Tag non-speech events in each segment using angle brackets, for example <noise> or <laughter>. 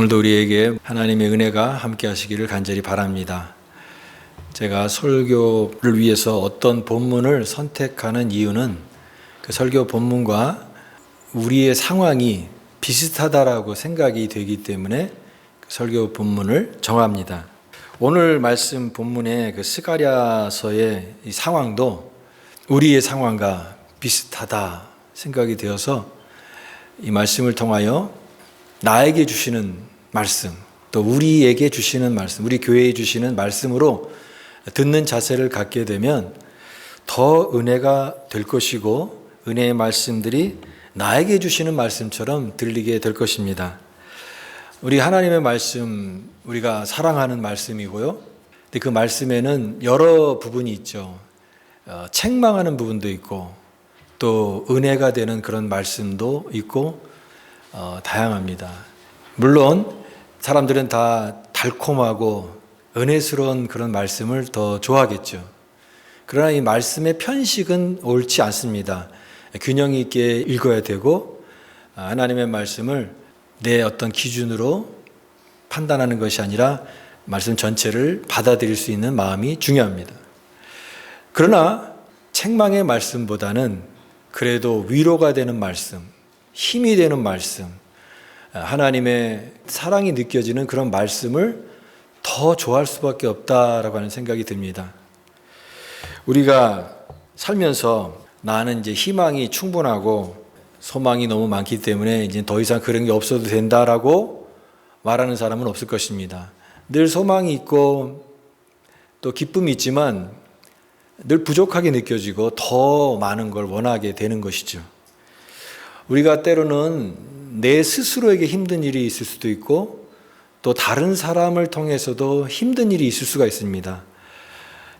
오늘도 우리에게 하나님의 은혜가 함께 하시기를 간절히 바랍니다. 제가 설교를 위해서 어떤 본문을 선택하는 이유는 그 설교 본문과 우리의 상황이 비슷하다라고 생각이 되기 때문에 그 설교 본문을 정합니다. 오늘 말씀 본문의 그 스가랴서의 이 상황도 우리의 상황과 비슷하다 생각이 되어서 이 말씀을 통하여 나에게 주시는 말씀, 또 우리에게 주시는 말씀, 우리 교회에 주시는 말씀으로 듣는 자세를 갖게 되면 더 은혜가 될 것이고 은혜의 말씀들이 나에게 주시는 말씀처럼 들리게 될 것입니다. 우리 하나님의 말씀, 우리가 사랑하는 말씀이고요. 근데 그 말씀에는 여러 부분이 있죠. 어, 책망하는 부분도 있고, 또 은혜가 되는 그런 말씀도 있고, 어, 다양합니다. 물론 사람들은 다 달콤하고 은혜스러운 그런 말씀을 더 좋아하겠죠. 그러나 이 말씀의 편식은 옳지 않습니다. 균형 있게 읽어야 되고 아, 하나님의 말씀을 내 어떤 기준으로 판단하는 것이 아니라 말씀 전체를 받아들일 수 있는 마음이 중요합니다. 그러나 책망의 말씀보다는 그래도 위로가 되는 말씀, 힘이 되는 말씀, 하나님의 사랑이 느껴지는 그런 말씀을 더 좋아할 수밖에 없다라고 하는 생각이 듭니다. 우리가 살면서 나는 이제 희망이 충분하고 소망이 너무 많기 때문에 이제 더 이상 그런 게 없어도 된다라고 말하는 사람은 없을 것입니다. 늘 소망이 있고 또 기쁨이 있지만 늘 부족하게 느껴지고 더 많은 걸 원하게 되는 것이죠. 우리가 때로는 내 스스로에게 힘든 일이 있을 수도 있고 또 다른 사람을 통해서도 힘든 일이 있을 수가 있습니다.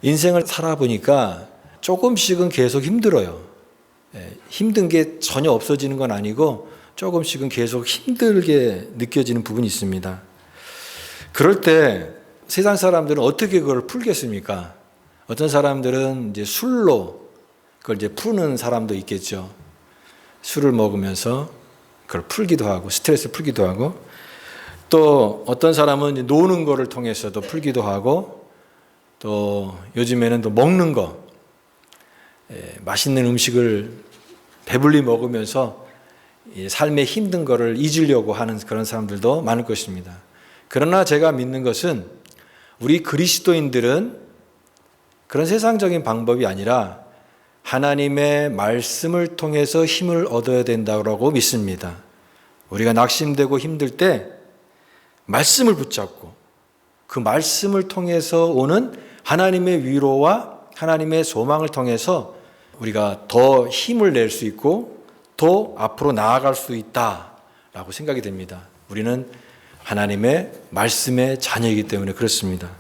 인생을 살아보니까 조금씩은 계속 힘들어요. 예, 힘든 게 전혀 없어지는 건 아니고 조금씩은 계속 힘들게 느껴지는 부분이 있습니다. 그럴 때 세상 사람들은 어떻게 그걸 풀겠습니까? 어떤 사람들은 이제 술로 그걸 이제 푸는 사람도 있겠죠. 술을 먹으면서 그걸 풀기도 하고 스트레스 풀기도 하고 또 어떤 사람은 노는 거를 통해서도 풀기도 하고 또 요즘에는 또 먹는 거 예, 맛있는 음식을 배불리 먹으면서 삶의 힘든 거를 잊으려고 하는 그런 사람들도 많을 것입니다. 그러나 제가 믿는 것은 우리 그리스도인들은 그런 세상적인 방법이 아니라 하나님의 말씀을 통해서 힘을 얻어야 된다고 믿습니다. 우리가 낙심되고 힘들 때 말씀을 붙잡고 그 말씀을 통해서 오는 하나님의 위로와 하나님의 소망을 통해서 우리가 더 힘을 낼 수 있고 더 앞으로 나아갈 수 있다라고 생각이 됩니다. 우리는 하나님의 말씀의 자녀이기 때문에 그렇습니다.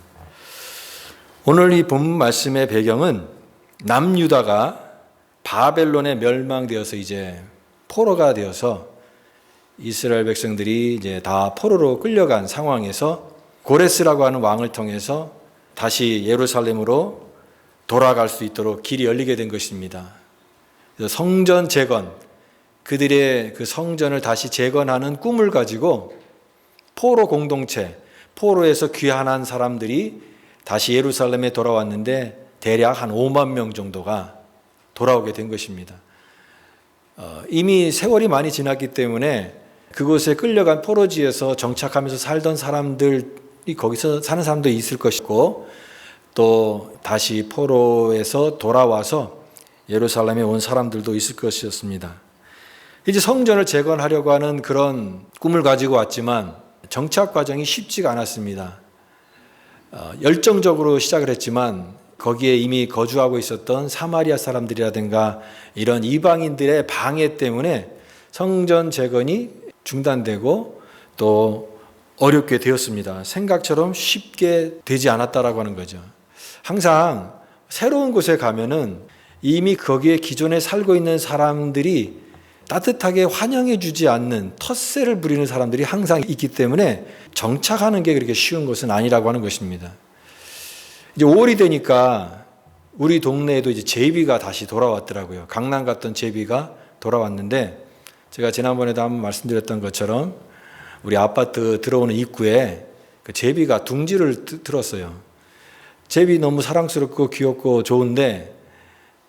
오늘 이 본 말씀의 배경은 남유다가 바벨론에 멸망되어서 이제 포로가 되어서 이스라엘 백성들이 이제 다 포로로 끌려간 상황에서 고레스라고 하는 왕을 통해서 다시 예루살렘으로 돌아갈 수 있도록 길이 열리게 된 것입니다. 성전 재건, 그들의 그 성전을 다시 재건하는 꿈을 가지고 포로 공동체, 포로에서 귀환한 사람들이 다시 예루살렘에 돌아왔는데 대략 한 5만 명 정도가 돌아오게 된 것입니다. 어, 이미 세월이 많이 지났기 때문에 그곳에 끌려간 포로지에서 정착하면서 살던 사람들이 거기서 사는 사람도 있을 것이고 또 다시 포로에서 돌아와서 예루살렘에 온 사람들도 있을 것이었습니다. 이제 성전을 재건하려고 하는 그런 꿈을 가지고 왔지만 정착 과정이 쉽지가 않았습니다. 어, 열정적으로 시작을 했지만 거기에 이미 거주하고 있었던 사마리아 사람들이라든가 이런 이방인들의 방해 때문에 성전 재건이 중단되고 또 어렵게 되었습니다. 생각처럼 쉽게 되지 않았다라고 하는 거죠. 항상 새로운 곳에 가면은 이미 거기에 기존에 살고 있는 사람들이 따뜻하게 환영해 주지 않는 텃세를 부리는 사람들이 항상 있기 때문에 정착하는 게 그렇게 쉬운 것은 아니라고 하는 것입니다. 이제 5월이 되니까 우리 동네에도 이제 제비가 다시 돌아왔더라고요. 강남 갔던 제비가 돌아왔는데 제가 지난번에도 한번 말씀드렸던 것처럼 우리 아파트 들어오는 입구에 그 제비가 둥지를 드- 들었어요. 제비 너무 사랑스럽고 귀엽고 좋은데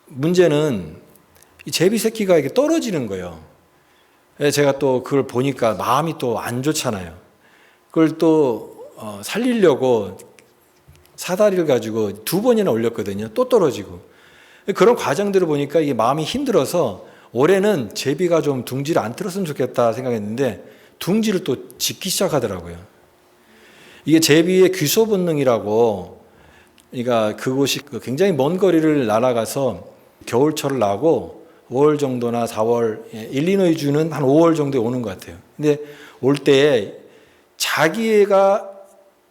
문제는 이 제비 새끼가 이렇게 떨어지는 거예요. 그래서 제가 또 그걸 보니까 마음이 또 안 좋잖아요. 그걸 또 어, 살리려고 사다리를 가지고 두 번이나 올렸거든요. 또 떨어지고. 그런 과정들을 보니까 이게 마음이 힘들어서 올해는 제비가 좀 둥지를 안 틀었으면 좋겠다 생각했는데 둥지를 또 짓기 시작하더라고요. 이게 제비의 귀소 본능이라고 그러니까 그곳이 그 굉장히 먼 거리를 날아가서 겨울철을 나고 5월 정도나 4월 예, 일리노이주는 한 5월 정도에 오는 것 같아요. 근데 올 때에 자기가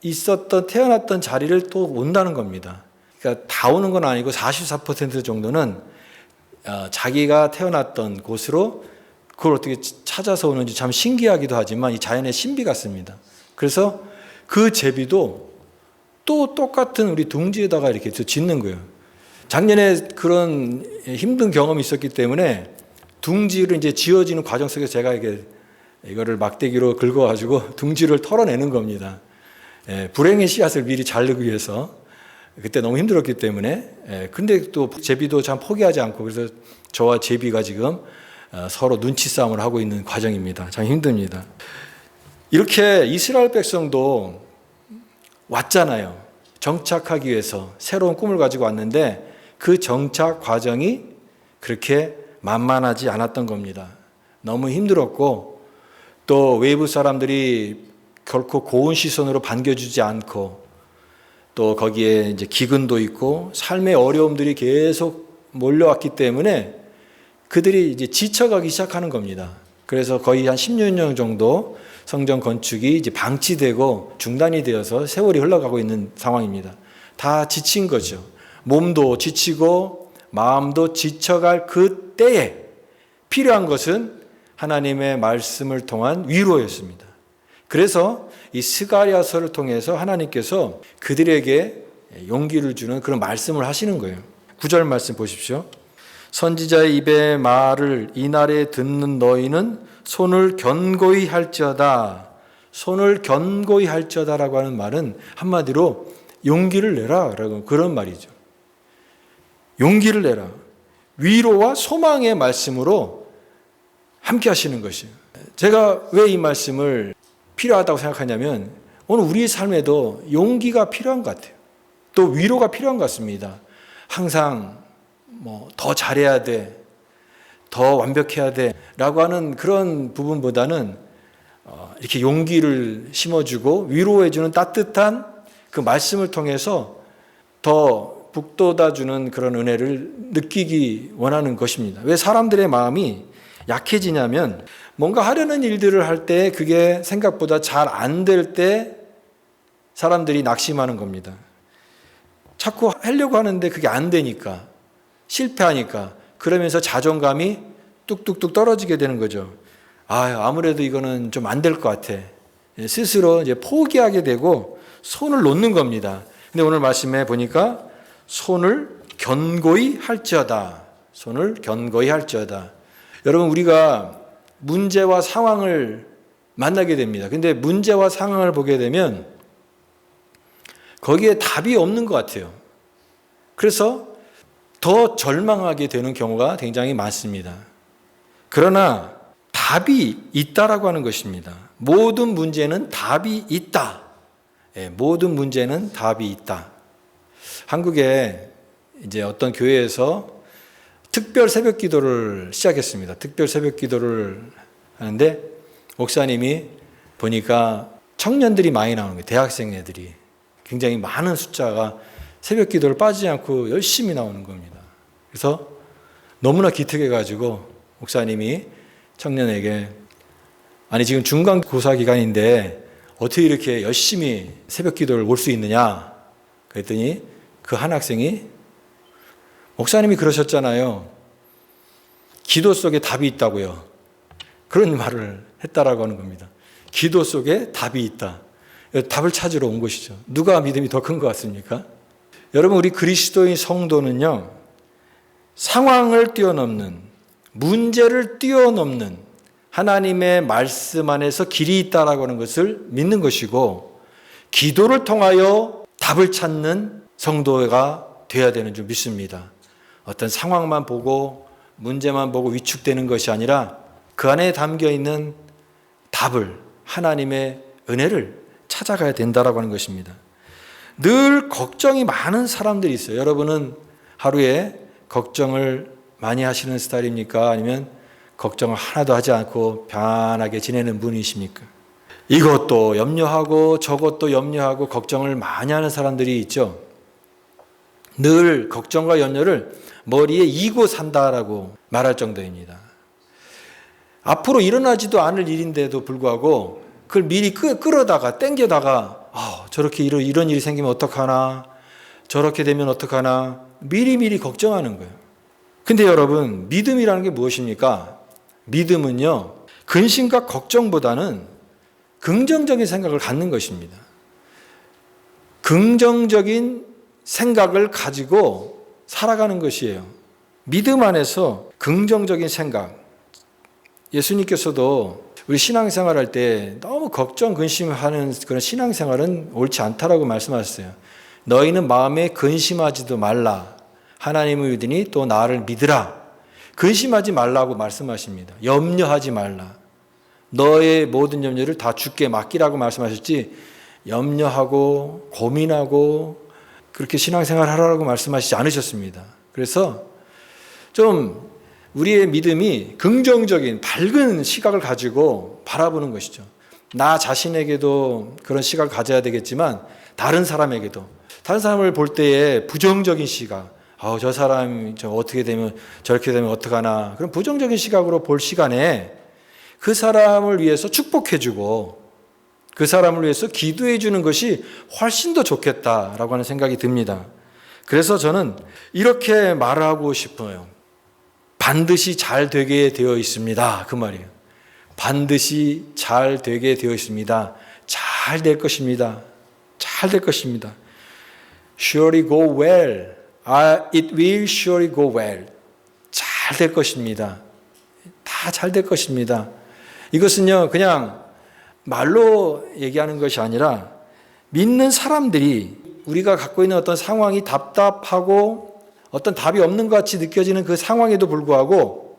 있었던 태어났던 자리를 또 온다는 겁니다. 그러니까 다 오는 건 아니고 44% 정도는 어, 자기가 태어났던 곳으로 그걸 어떻게 찾아서 오는지 참 신기하기도 하지만 이 자연의 신비 같습니다. 그래서 그 제비도 또 똑같은 우리 둥지에다가 이렇게 짓는 거예요. 작년에 그런 힘든 경험이 있었기 때문에 둥지를 이제 지어지는 과정 속에서 제가 이게 이거를 막대기로 긁어가지고 <laughs> 둥지를 털어내는 겁니다. 예, 불행의 씨앗을 미리 자르기 위해서 그때 너무 힘들었기 때문에 예, 근데 또 제비도 참 포기하지 않고 그래서 저와 제비가 지금 어, 서로 눈치 싸움을 하고 있는 과정입니다. 참 힘듭니다. 이렇게 이스라엘 백성도 왔잖아요. 정착하기 위해서 새로운 꿈을 가지고 왔는데 그 정착 과정이 그렇게 만만하지 않았던 겁니다. 너무 힘들었고 또 외부 사람들이 결코 고운 시선으로 반겨주지 않고 또 거기에 이제 기근도 있고 삶의 어려움들이 계속 몰려왔기 때문에 그들이 이제 지쳐가기 시작하는 겁니다. 그래서 거의 한 10년 정도 성전 건축이 이제 방치되고 중단이 되어서 세월이 흘러가고 있는 상황입니다. 다 지친 거죠. 몸도 지치고 마음도 지쳐갈 그 때에 필요한 것은 하나님의 말씀을 통한 위로였습니다. 그래서 이 스가리아서를 통해서 하나님께서 그들에게 용기를 주는 그런 말씀을 하시는 거예요. 구절 말씀 보십시오. 선지자의 입의 말을 이날에 듣는 너희는 손을 견고히 할지어다. 손을 견고히 할지어다라고 하는 말은 한마디로 용기를 내라라고 그런 말이죠. 용기를 내라. 위로와 소망의 말씀으로 함께 하시는 것이에요. 제가 왜 이 말씀을 필요하다고 생각하냐면 오늘 우리의 삶에도 용기가 필요한 것 같아요. 또 위로가 필요한 것 같습니다. 항상 뭐 더 잘해야 돼. 더 완벽해야 돼. 라고 하는 그런 부분보다는 어, 이렇게 용기를 심어주고 위로해주는 따뜻한 그 말씀을 통해서 더 북돋아주는 그런 은혜를 느끼기 원하는 것입니다. 왜 사람들의 마음이 약해지냐면 뭔가 하려는 일들을 할 때 그게 생각보다 잘 안 될 때 사람들이 낙심하는 겁니다. 자꾸 하려고 하는데 그게 안 되니까 실패하니까 그러면서 자존감이 뚝뚝뚝 떨어지게 되는 거죠. 아, 아무래도 이거는 좀 안 될 것 같아. 스스로 이제 포기하게 되고 손을 놓는 겁니다. 근데 오늘 말씀에 보니까 손을 견고히 할지어다. 손을 견고히 할지어다. 여러분 우리가 문제와 상황을 만나게 됩니다. 근데 문제와 상황을 보게 되면 거기에 답이 없는 것 같아요. 그래서 더 절망하게 되는 경우가 굉장히 많습니다. 그러나 답이 있다라고 하는 것입니다. 모든 문제는 답이 있다. 예, 모든 문제는 답이 있다. 한국에 이제 어떤 교회에서 특별 새벽 기도를 시작했습니다. 특별 새벽 기도를 하는데 목사님이 보니까 청년들이 많이 나오는 거예요. 대학생 애들이 굉장히 많은 숫자가 새벽 기도를 빠지지 않고 열심히 나오는 겁니다. 그래서 너무나 기특해 가지고 목사님이 청년에게 아니 지금 중간 고사 기간인데 어떻게 이렇게 열심히 새벽 기도를 올 수 있느냐 그랬더니 그 한 학생이 목사님이 그러셨잖아요. 기도 속에 답이 있다고요. 그런 말을 했다라고 하는 겁니다. 기도 속에 답이 있다. 답을 찾으러 온 것이죠. 누가 믿음이 더 큰 것 같습니까? 여러분, 우리 그리스도인 성도는요, 상황을 뛰어넘는, 문제를 뛰어넘는 하나님의 말씀 안에서 길이 있다라고 하는 것을 믿는 것이고 기도를 통하여 답을 찾는 성도가 되어야 되는 줄 믿습니다. 어떤 상황만 보고 문제만 보고 위축되는 것이 아니라 그 안에 담겨 있는 답을 하나님의 은혜를 찾아가야 된다라고 하는 것입니다. 늘 걱정이 많은 사람들이 있어요. 여러분은 하루에 걱정을 많이 하시는 스타일입니까? 아니면 걱정을 하나도 하지 않고 편하게 지내는 분이십니까? 이것도 염려하고 저것도 염려하고 걱정을 많이 하는 사람들이 있죠. 늘 걱정과 염려를 머리에 이고 산다라고 말할 정도입니다. 앞으로 일어나지도 않을 일인데도 불구하고 그걸 미리 끌, 끌어다가 땡겨다가 아, 저렇게 이런, 이런 일이 생기면 어떡하나 저렇게 되면 어떡하나 미리미리 걱정하는 거예요. 근데 여러분 믿음이라는 게 무엇입니까? 믿음은요 근심과 걱정보다는 긍정적인 생각을 갖는 것입니다. 긍정적인 생각을 가지고 살아가는 것이에요. 믿음 안에서 긍정적인 생각. 예수님께서도 우리 신앙생활 할 때 너무 걱정, 근심하는 그런 신앙생활은 옳지 않다라고 말씀하셨어요. 너희는 마음에 근심하지도 말라. 하나님을 믿으니 또 나를 믿으라. 근심하지 말라고 말씀하십니다. 염려하지 말라. 너의 모든 염려를 다 주께 맡기라고 말씀하셨지 염려하고 고민하고 그렇게 신앙생활 하라고 말씀하시지 않으셨습니다. 그래서 좀 우리의 믿음이 긍정적인 밝은 시각을 가지고 바라보는 것이죠. 나 자신에게도 그런 시각을 가져야 되겠지만 다른 사람에게도 다른 사람을 볼 때에 부정적인 시각, 아, 저 사람 저 어떻게 되면 저렇게 되면 어떡하나 그런 부정적인 시각으로 볼 시간에 그 사람을 위해서 축복해주고 그 사람을 위해서 기도해 주는 것이 훨씬 더 좋겠다라고 하는 생각이 듭니다. 그래서 저는 이렇게 말하고 싶어요. 반드시 잘 되게 되어 있습니다. 그 말이에요. 반드시 잘 되게 되어 있습니다. 잘 될 것입니다. 잘 될 것입니다. Surely go well. It will surely go well. 잘 될 것입니다. 다 잘 될 것입니다. 이것은요, 그냥 말로 얘기하는 것이 아니라 믿는 사람들이 우리가 갖고 있는 어떤 상황이 답답하고 어떤 답이 없는 것 같이 느껴지는 그 상황에도 불구하고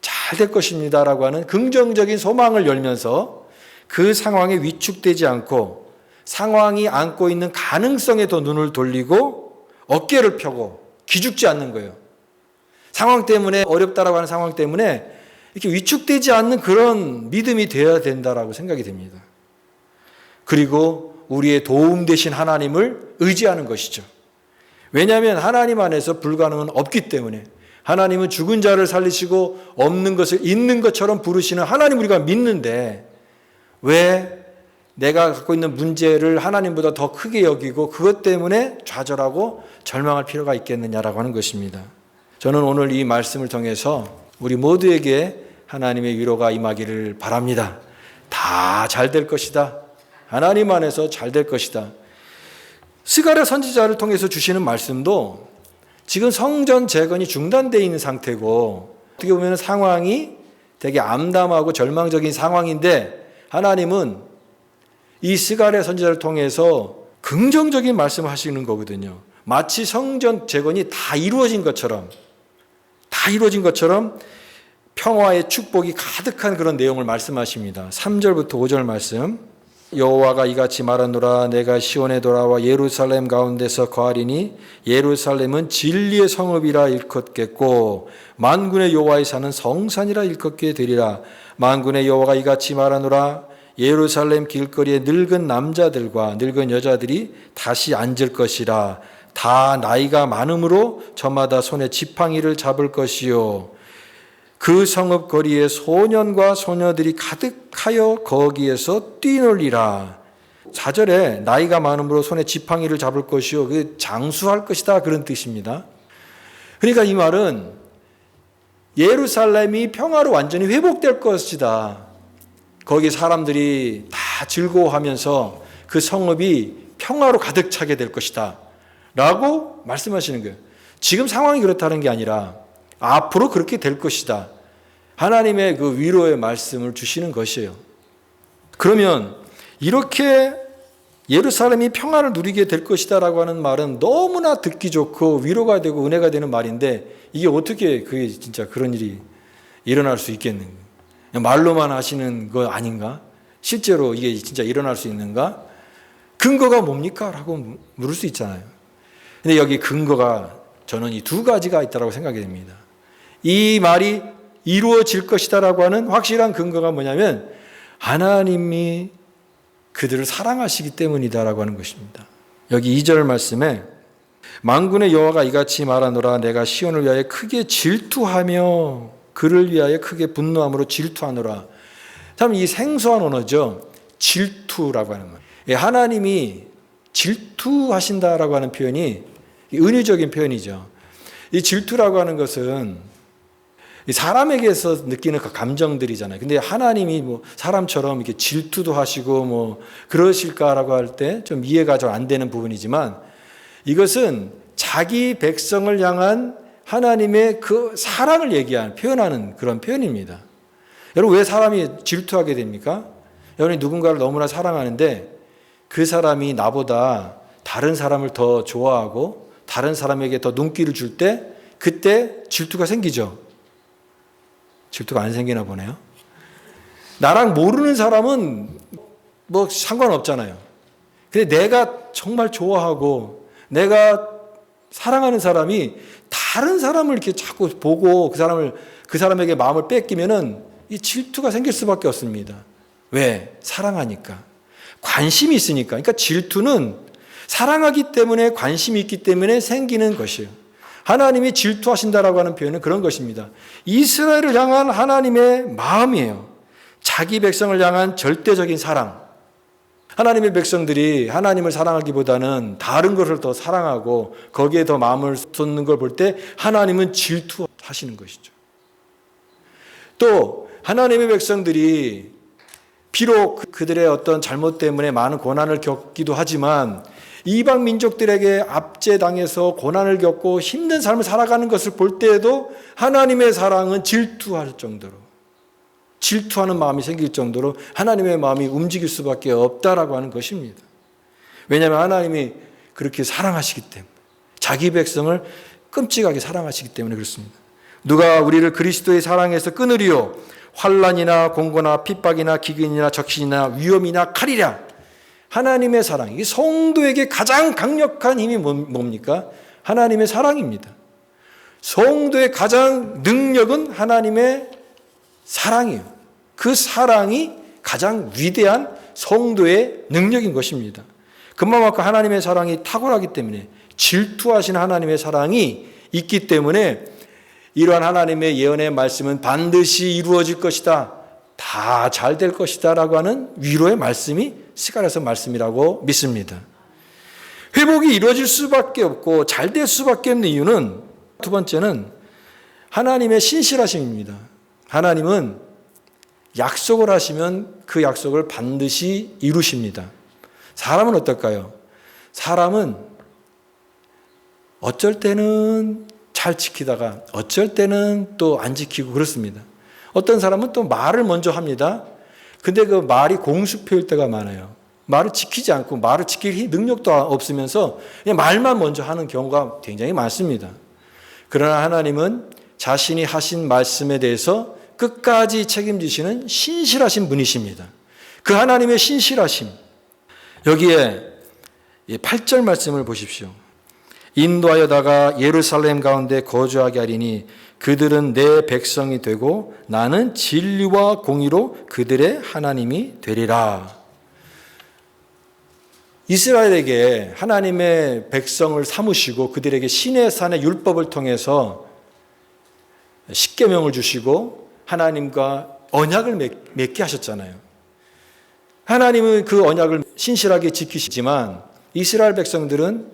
잘 될 것입니다라고 하는 긍정적인 소망을 열면서 그 상황에 위축되지 않고 상황이 안고 있는 가능성에 더 눈을 돌리고 어깨를 펴고 기죽지 않는 거예요. 상황 때문에 어렵다라고 하는 상황 때문에 이렇게 위축되지 않는 그런 믿음이 되어야 된다라고 생각이 됩니다. 그리고 우리의 도움 되신 하나님을 의지하는 것이죠. 왜냐하면 하나님 안에서 불가능은 없기 때문에 하나님은 죽은 자를 살리시고 없는 것을 있는 것처럼 부르시는 하나님 우리가 믿는데 왜 내가 갖고 있는 문제를 하나님보다 더 크게 여기고 그것 때문에 좌절하고 절망할 필요가 있겠느냐라고 하는 것입니다. 저는 오늘 이 말씀을 통해서 우리 모두에게 하나님의 위로가 임하기를 바랍니다. 다 잘 될 것이다. 하나님 안에서 잘 될 것이다. 스가랴 선지자를 통해서 주시는 말씀도 지금 성전 재건이 중단되어 있는 상태고 어떻게 보면 상황이 되게 암담하고 절망적인 상황인데 하나님은 이 스가랴 선지자를 통해서 긍정적인 말씀을 하시는 거거든요. 마치 성전 재건이 다 이루어진 것처럼 다 이루어진 것처럼 평화의 축복이 가득한 그런 내용을 말씀하십니다. 3절부터 5절 말씀. 여호와가 이같이 말하노라 내가 시온에 돌아와 예루살렘 가운데서 거하리니 예루살렘은 진리의 성읍이라 일컫겠고 만군의 여호와의 사는 성산이라 일컫게 되리라 만군의 여호와가 이같이 말하노라 예루살렘 길거리에 늙은 남자들과 늙은 여자들이 다시 앉을 것이라 다 나이가 많으므로 저마다 손에 지팡이를 잡을 것이요 그 성읍 거리에 소년과 소녀들이 가득하여 거기에서 뛰놀리라. 4절에 나이가 많으므로 손에 지팡이를 잡을 것이요. 그 장수할 것이다. 그런 뜻입니다. 그러니까 이 말은 예루살렘이 평화로 완전히 회복될 것이다. 거기 사람들이 다 즐거워하면서 그 성읍이 평화로 가득 차게 될 것이다. 라고 말씀하시는 거예요. 지금 상황이 그렇다는 게 아니라 앞으로 그렇게 될 것이다. 하나님의 그 위로의 말씀을 주시는 것이에요. 그러면 이렇게 예루살렘이 평안을 누리게 될 것이다라고 하는 말은 너무나 듣기 좋고 위로가 되고 은혜가 되는 말인데 이게 어떻게 그게 진짜 그런 일이 일어날 수 있겠는가? 말로만 하시는 거 아닌가? 실제로 이게 진짜 일어날 수 있는가? 근거가 뭡니까? 라고 물을 수 있잖아요. 근데 여기 근거가 저는 이 두 가지가 있다고 생각이 됩니다. 이 말이 이루어질 것이다라고 하는 확실한 근거가 뭐냐면 하나님이 그들을 사랑하시기 때문이다라고 하는 것입니다. 여기 2절 말씀에 만군의 여호와가 이같이 말하노라 내가 시온을 위하여 크게 질투하며 그를 위하여 크게 분노함으로 질투하노라. 참 이 생소한 언어죠. 질투라고 하는 것. 예, 하나님이 질투하신다라고 하는 표현이 은유적인 표현이죠. 이 질투라고 하는 것은 사람에게서 느끼는 그 감정들이잖아요. 근데 하나님이 뭐 사람처럼 이렇게 질투도 하시고 뭐 그러실까라고 할 때 좀 이해가 좀 안 되는 부분이지만 이것은 자기 백성을 향한 하나님의 그 사랑을 얘기하는 표현하는 그런 표현입니다. 여러분 왜 사람이 질투하게 됩니까? 여러분이 누군가를 너무나 사랑하는데 그 사람이 나보다 다른 사람을 더 좋아하고 다른 사람에게 더 눈길을 줄 때 그때 질투가 생기죠. 질투가 안 생기나 보네요. 나랑 모르는 사람은 뭐 상관없잖아요. 근데 내가 정말 좋아하고 내가 사랑하는 사람이 다른 사람을 이렇게 자꾸 보고 그 사람을 그 사람에게 마음을 뺏기면은 이 질투가 생길 수밖에 없습니다. 왜? 사랑하니까. 관심이 있으니까. 그러니까 질투는 사랑하기 때문에 관심이 있기 때문에 생기는 것이에요. 하나님이 질투하신다라고 하는 표현은 그런 것입니다. 이스라엘을 향한 하나님의 마음이에요. 자기 백성을 향한 절대적인 사랑. 하나님의 백성들이 하나님을 사랑하기보다는 다른 것을 더 사랑하고 거기에 더 마음을 쏟는 걸 볼 때 하나님은 질투하시는 것이죠. 또 하나님의 백성들이 비록 그들의 어떤 잘못 때문에 많은 고난을 겪기도 하지만 이방 민족들에게 압제당해서 고난을 겪고 힘든 삶을 살아가는 것을 볼 때에도 하나님의 사랑은 질투할 정도로 질투하는 마음이 생길 정도로 하나님의 마음이 움직일 수밖에 없다라고 하는 것입니다. 왜냐하면 하나님이 그렇게 사랑하시기 때문에 자기 백성을 끔찍하게 사랑하시기 때문에 그렇습니다. 누가 우리를 그리스도의 사랑에서 끊으리요 환란이나 공고나 핍박이나 기근이나 적신이나 위험이나 칼이랴 하나님의 사랑 이 성도에게 가장 강력한 힘이 뭡니까? 하나님의 사랑입니다. 성도의 가장 능력은 하나님의 사랑이에요. 그 사랑이 가장 위대한 성도의 능력인 것입니다. 그만큼 하나님의 사랑이 탁월하기 때문에 질투하신 하나님의 사랑이 있기 때문에 이러한 하나님의 예언의 말씀은 반드시 이루어질 것이다. 다 잘 될 것이다. 라고 하는 위로의 말씀이 시간에서 말씀이라고 믿습니다. 회복이 이루어질 수밖에 없고 잘 될 수밖에 없는 이유는 두 번째는 하나님의 신실하심입니다. 하나님은 약속을 하시면 그 약속을 반드시 이루십니다. 사람은 어떨까요? 사람은 어쩔 때는 잘 지키다가 어쩔 때는 또 안 지키고 그렇습니다. 어떤 사람은 또 말을 먼저 합니다. 근데 그 말이 공수표일 때가 많아요. 말을 지키지 않고 말을 지킬 능력도 없으면서 그냥 말만 먼저 하는 경우가 굉장히 많습니다. 그러나 하나님은 자신이 하신 말씀에 대해서 끝까지 책임지시는 신실하신 분이십니다. 그 하나님의 신실하심. 여기에 8절 말씀을 보십시오. 인도하여다가 예루살렘 가운데 거주하게 하리니 그들은 내 백성이 되고 나는 진리와 공의로 그들의 하나님이 되리라. 이스라엘에게 하나님의 백성을 삼으시고 그들에게 신의 산의 율법을 통해서 십계명을 주시고 하나님과 언약을 맺게 하셨잖아요. 하나님은 그 언약을 신실하게 지키시지만 이스라엘 백성들은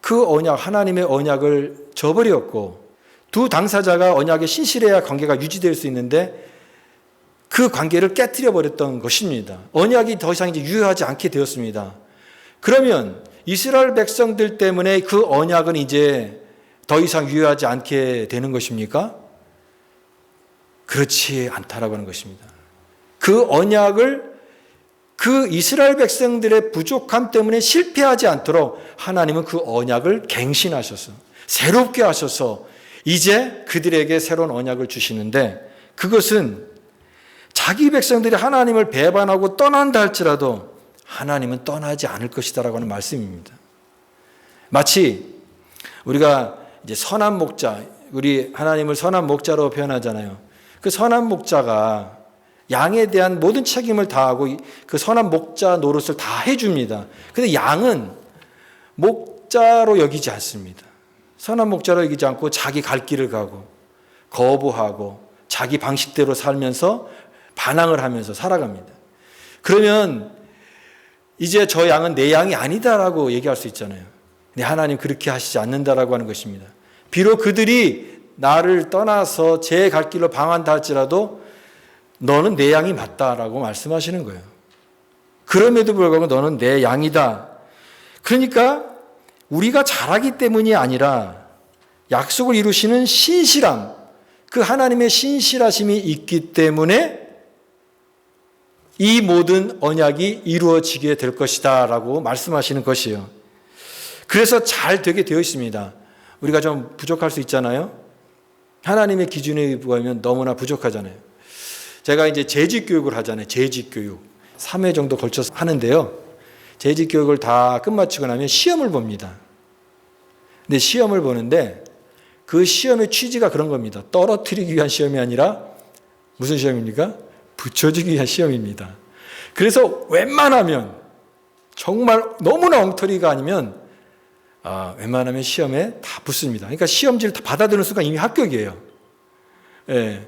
그 언약 하나님의 언약을 저버렸고 두 당사자가 언약에 신실해야 관계가 유지될 수 있는데 그 관계를 깨뜨려 버렸던 것입니다. 언약이 더 이상 이제 유효하지 않게 되었습니다. 그러면 이스라엘 백성들 때문에 그 언약은 이제 더 이상 유효하지 않게 되는 것입니까? 그렇지 않다라고 하는 것입니다. 그 언약을 그 이스라엘 백성들의 부족함 때문에 실패하지 않도록 하나님은 그 언약을 갱신하셔서 새롭게 하셔서 이제 그들에게 새로운 언약을 주시는데 그것은 자기 백성들이 하나님을 배반하고 떠난다 할지라도 하나님은 떠나지 않을 것이다라고 하는 말씀입니다. 마치 우리가 이제 선한 목자, 우리 하나님을 선한 목자로 표현하잖아요. 그 선한 목자가 양에 대한 모든 책임을 다하고 그 선한 목자 노릇을 다 해줍니다. 근데 양은 목자로 여기지 않습니다. 선한 목자로 여기지 않고 자기 갈 길을 가고 거부하고 자기 방식대로 살면서 반항을 하면서 살아갑니다. 그러면 이제 저 양은 내 양이 아니다라고 얘기할 수 있잖아요. 근데 하나님 그렇게 하시지 않는다라고 하는 것입니다. 비록 그들이 나를 떠나서 제 갈 길로 방한다 할지라도 너는 내 양이 맞다라고 말씀하시는 거예요. 그럼에도 불구하고 너는 내 양이다. 그러니까 우리가 잘하기 때문이 아니라 약속을 이루시는 신실함, 그 하나님의 신실하심이 있기 때문에 이 모든 언약이 이루어지게 될 것이다 라고 말씀하시는 것이에요. 그래서 잘 되게 되어 있습니다. 우리가 좀 부족할 수 있잖아요. 하나님의 기준에 의하면 너무나 부족하잖아요. 제가 이제 재직 교육을 하잖아요. 재직 교육. 3회 정도 걸쳐서 하는데요. 재직 교육을 다 끝마치고 나면 시험을 봅니다. 근데 시험을 보는데 그 시험의 취지가 그런 겁니다. 떨어뜨리기 위한 시험이 아니라 무슨 시험입니까? 붙여주기 위한 시험입니다. 그래서 웬만하면 정말 너무나 엉터리가 아니면 아, 웬만하면 시험에 다 붙습니다. 그러니까 시험지를 다 받아들는 순간 이미 합격이에요. 예,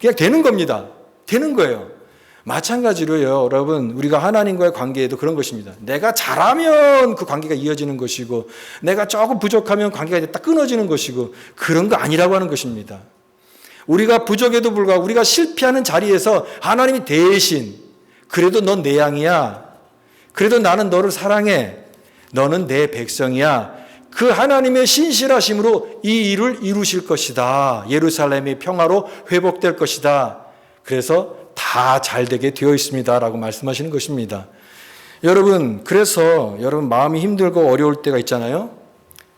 그냥 되는 겁니다. 되는 거예요. 마찬가지로요, 여러분, 우리가 하나님과의 관계에도 그런 것입니다. 내가 잘하면 그 관계가 이어지는 것이고, 내가 조금 부족하면 관계가 딱 끊어지는 것이고, 그런 거 아니라고 하는 것입니다. 우리가 부족에도 불구하고 우리가 실패하는 자리에서 하나님이 대신, 그래도 넌 내 양이야. 그래도 나는 너를 사랑해. 너는 내 백성이야. 그 하나님의 신실하심으로 이 일을 이루실 것이다. 예루살렘의 평화로 회복될 것이다. 그래서 다 잘 되게 되어 있습니다 라고 말씀하시는 것입니다. 여러분, 그래서 여러분 마음이 힘들고 어려울 때가 있잖아요.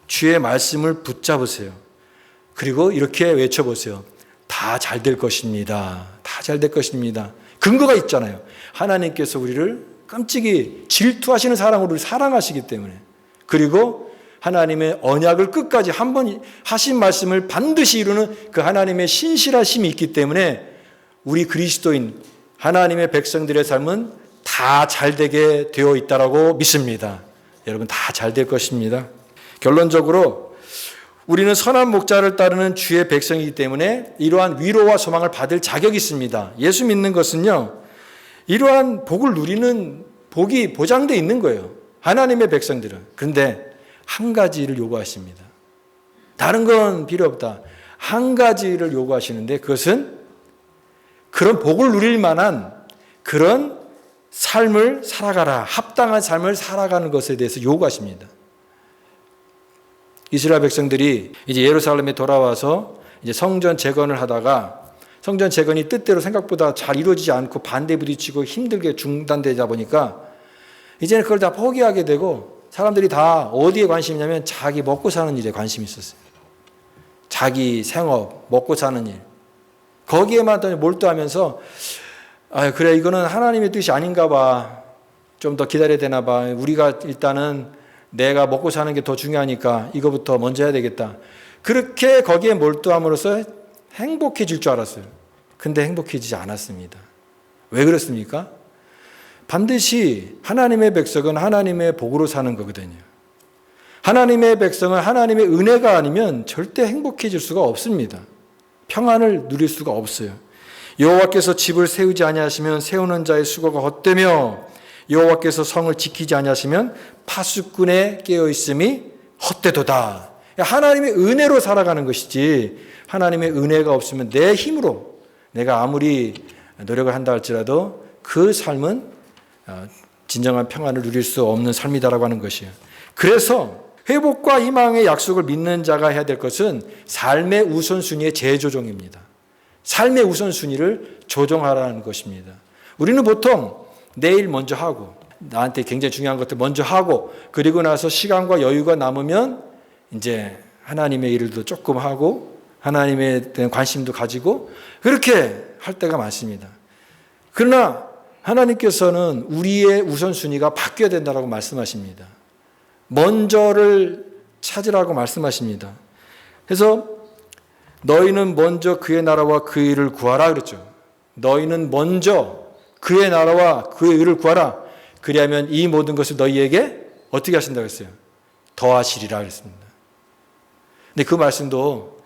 주의 말씀을 붙잡으세요. 그리고 이렇게 외쳐보세요. 다 잘 될 것입니다. 다 잘 될 것입니다. 근거가 있잖아요. 하나님께서 우리를 끔찍이 질투하시는 사랑으로 사랑하시기 때문에. 그리고 하나님의 언약을 끝까지 한 번 하신 말씀을 반드시 이루는 그 하나님의 신실하심이 있기 때문에 우리 그리스도인 하나님의 백성들의 삶은 다 잘 되게 되어 있다라고 믿습니다. 여러분 다 잘 될 것입니다. 결론적으로 우리는 선한 목자를 따르는 주의 백성이기 때문에 이러한 위로와 소망을 받을 자격이 있습니다. 예수 믿는 것은요. 이러한 복을 누리는 복이 보장되어 있는 거예요. 하나님의 백성들은. 그런데 한 가지를 요구하십니다. 다른 건 필요 없다. 한 가지를 요구하시는데 그것은 그런 복을 누릴 만한 그런 삶을 살아가라. 합당한 삶을 살아가는 것에 대해서 요구하십니다. 이스라엘 백성들이 이제 예루살렘에 돌아와서 이제 성전 재건을 하다가 성전 재건이 뜻대로 생각보다 잘 이루어지지 않고 반대 부딪히고 힘들게 중단되다 보니까 이제는 그걸 다 포기하게 되고 사람들이 다 어디에 관심이냐면 자기 먹고 사는 일에 관심이 있었어요. 자기 생업, 먹고 사는 일. 거기에만 더 몰두하면서 아 그래 이거는 하나님의 뜻이 아닌가 봐. 좀 더 기다려야 되나 봐. 우리가 일단은 내가 먹고 사는 게 더 중요하니까 이거부터 먼저 해야 되겠다. 그렇게 거기에 몰두함으로써 행복해질 줄 알았어요. 근데 행복해지지 않았습니다. 왜 그렇습니까? 반드시 하나님의 백성은 하나님의 복으로 사는 거거든요. 하나님의 백성은 하나님의 은혜가 아니면 절대 행복해질 수가 없습니다. 평안을 누릴 수가 없어요. 여호와께서 집을 세우지 아니하시면 세우는 자의 수고가 헛되며 여호와께서 성을 지키지 아니하시면 파수꾼에 깨어 있음이 헛되도다. 하나님의 은혜로 살아가는 것이지 하나님의 은혜가 없으면 내 힘으로 내가 아무리 노력을 한다 할지라도 그 삶은 어, 진정한 평안을 누릴 수 없는 삶이다라고 하는 것이에요. 그래서 회복과 희망의 약속을 믿는 자가 해야 될 것은 삶의 우선순위의 재조정입니다. 삶의 우선순위를 조정하라는 것입니다. 우리는 보통 내일 먼저 하고 나한테 굉장히 중요한 것들 먼저 하고 그리고 나서 시간과 여유가 남으면 이제 하나님의 일도 조금 하고 하나님에 대한 관심도 가지고 그렇게 할 때가 많습니다. 그러나 하나님께서는 우리의 우선순위가 바뀌어야 된다고 말씀하십니다. 먼저를 찾으라고 말씀하십니다. 그래서 너희는 먼저 그의 나라와 그의 일을 구하라 그랬죠. 너희는 먼저 그의 나라와 그의 일을 구하라. 그리하면 이 모든 것을 너희에게 어떻게 하신다고 했어요? 더하시리라 그랬습니다. 근데 그 말씀도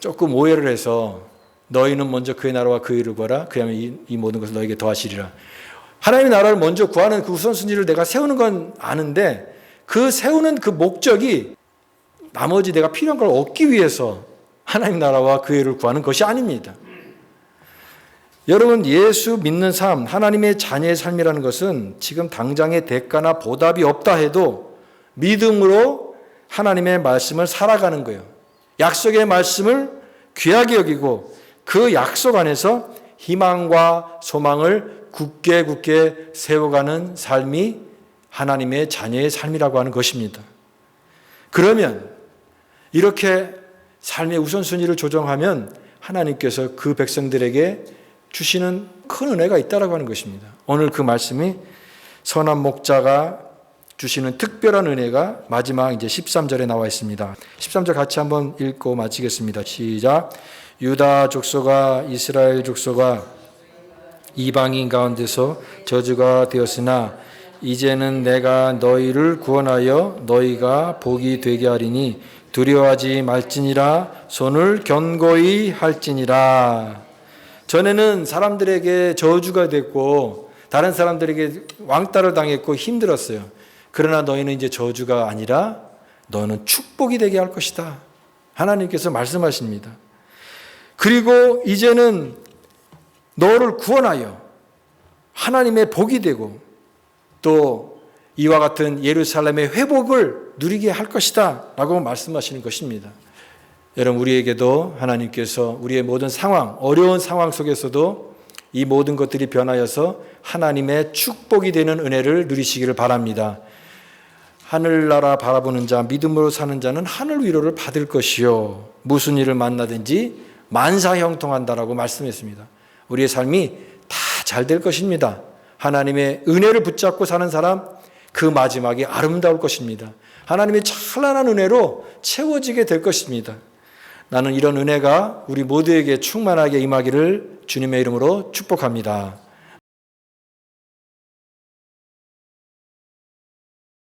조금 오해를 해서 너희는 먼저 그의 나라와 그의 일을 구하라. 그러면 이, 이 모든 것을 너에게 더하시리라. 하나님의 나라를 먼저 구하는 그 우선순위를 내가 세우는 건 아는데 그 세우는 그 목적이 나머지 내가 필요한 걸 얻기 위해서 하나님 나라와 그 일을 구하는 것이 아닙니다. 여러분 예수 믿는 삶, 하나님의 자녀의 삶이라는 것은 지금 당장의 대가나 보답이 없다 해도 믿음으로 하나님의 말씀을 살아가는 거예요. 약속의 말씀을 귀하게 여기고 그 약속 안에서 희망과 소망을 굳게 굳게 세워가는 삶이 하나님의 자녀의 삶이라고 하는 것입니다. 그러면 이렇게 삶의 우선순위를 조정하면 하나님께서 그 백성들에게 주시는 큰 은혜가 있다라고 하는 것입니다. 오늘 그 말씀이 선한 목자가 주시는 특별한 은혜가 마지막 이제 13절에 나와 있습니다. 13절 같이 한번 읽고 마치겠습니다. 시작. 유다 족속과 이스라엘 족속과 이방인 가운데서 저주가 되었으나 이제는 내가 너희를 구원하여 너희가 복이 되게 하리니 두려워하지 말지니라 손을 견고히 할지니라. 전에는 사람들에게 저주가 됐고 다른 사람들에게 왕따를 당했고 힘들었어요. 그러나 너희는 이제 저주가 아니라 너는 축복이 되게 할 것이다. 하나님께서 말씀하십니다. 그리고 이제는 너를 구원하여 하나님의 복이 되고 또 이와 같은 예루살렘의 회복을 누리게 할 것이다. 라고 말씀하시는 것입니다. 여러분, 우리에게도 하나님께서 우리의 모든 상황, 어려운 상황 속에서도 이 모든 것들이 변하여서 하나님의 축복이 되는 은혜를 누리시기를 바랍니다. 하늘나라 바라보는 자, 믿음으로 사는 자는 하늘 위로를 받을 것이요. 무슨 일을 만나든지 만사형통한다라고 말씀했습니다. 우리의 삶이 다 잘 될 것입니다. 하나님의 은혜를 붙잡고 사는 사람, 그 마지막이 아름다울 것입니다. 하나님의 찬란한 은혜로 채워지게 될 것입니다. 나는 이런 은혜가 우리 모두에게 충만하게 임하기를 주님의 이름으로 축복합니다.